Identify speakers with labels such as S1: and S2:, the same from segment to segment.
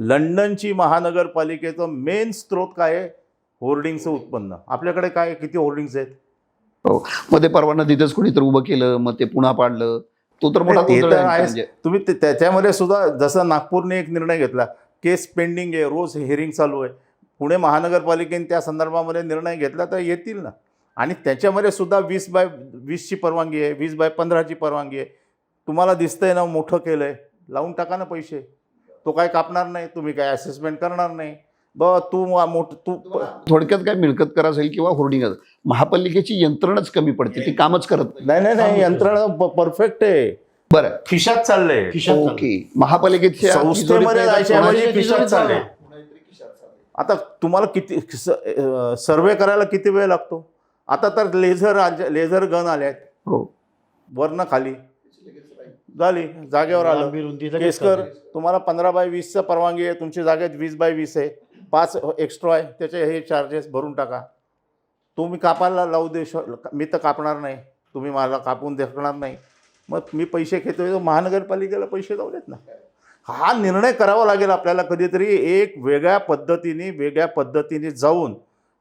S1: लंडनची महानगरपालिकेचं मेन स्रोत काय आहे? होर्डिंगचं उत्पन्न. आपल्याकडे काय किती होर्डिंग्स आहेत?
S2: हो. मग ते परवाना तिथेच कोणीतरी उभं केलं मग ते पुन्हा पाडलं. तो तर मोठा
S1: ते तर
S2: गोंधळ आहे
S1: आहेच.
S2: म्हणजे.
S1: तुम्ही ते- त्याच्यामध्ये सुद्धा जसं नागपूरने एक निर्णय घेतला केस पेंडिंग आहे रोज हिअरिंग चालू आहे. पुणे महानगरपालिकेने त्या संदर्भामध्ये निर्णय घेतला तर येतील ना. आणि त्याच्यामध्ये सुद्धा वीस बाय वीसची परवानगी आहे वीस बाय पंधराची परवानगी आहे. तुम्हाला दिसतंय ना मोठं केलं आहे लावून टाका ना पैसे. तो काय कापणार नाही तुम्ही काय असेसमेंट करणार नाही. ब तू मोठ तू
S2: थोडक्यात काय मिळकत करा असेल किंवा होर्डिंग असेल महापालिकेची यंत्रणाच कमी पडते ती कामच करत नाही.
S1: नाही नाही यंत्रणा परफेक्ट आहे.
S2: बरं.
S1: खिशात चाललंय.
S2: ओके.
S1: संस्थेमध्ये जायच्या खिशात चाललंय. आता तुम्हाला किती सर्वे करायला किती वेळ लागतो? आता तर लेझर लेझर गन आले आहेत.
S2: हो.
S1: वरनं खाली. झाली जागेवर आलं. केसकर. तुम्हाला पंधरा बाय वीसचं परवानगी आहे तुमची जागेत वीस बाय वीस आहे. पाच एक्स्ट्रा आहे त्याचे हे चार्जेस भरून टाका. तुम्ही कापायला लावू दे मी तर कापणार नाही. तुम्ही मला कापून देणार नाही. मग मी पैसे घेतोय तर महानगरपालिकेला पैसे जाऊ देत ना. हा निर्णय करावा लागेल आपल्याला कधीतरी एक वेगळ्या पद्धतीने वेगळ्या पद्धतीने जाऊन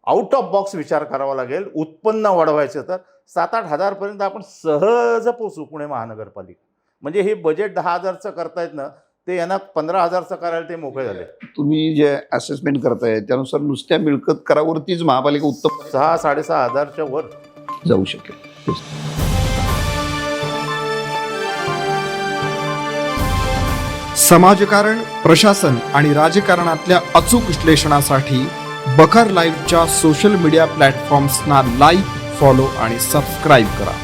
S1: आउट ऑफ बॉक्स विचार करावा लागेल. उत्पन्न वाढवायचं तर सात आठ हजारपर्यंत आपण सहज पोचू पुणे महानगरपालिका म्हणजे हे बजेट दहा हजारचं करतायत ना ते यांना पंधरा हजारचं करायला ते मोकळे झाले.
S2: तुम्ही जे असेसमेंट करताय त्यानुसार नुसत्या मिळकत करावरतीच महापालिका उत्तम
S1: सहा साडेसहा हजारच्या वर.
S2: जाऊ शकेल.
S3: समाजकारण प्रशासन आणि राजकारणातल्या अचूक विश्लेषणासाठी बखर लाईव्हच्या सोशल मीडिया प्लॅटफॉर्म्सना लाईक फॉलो आणि सबस्क्राईब करा.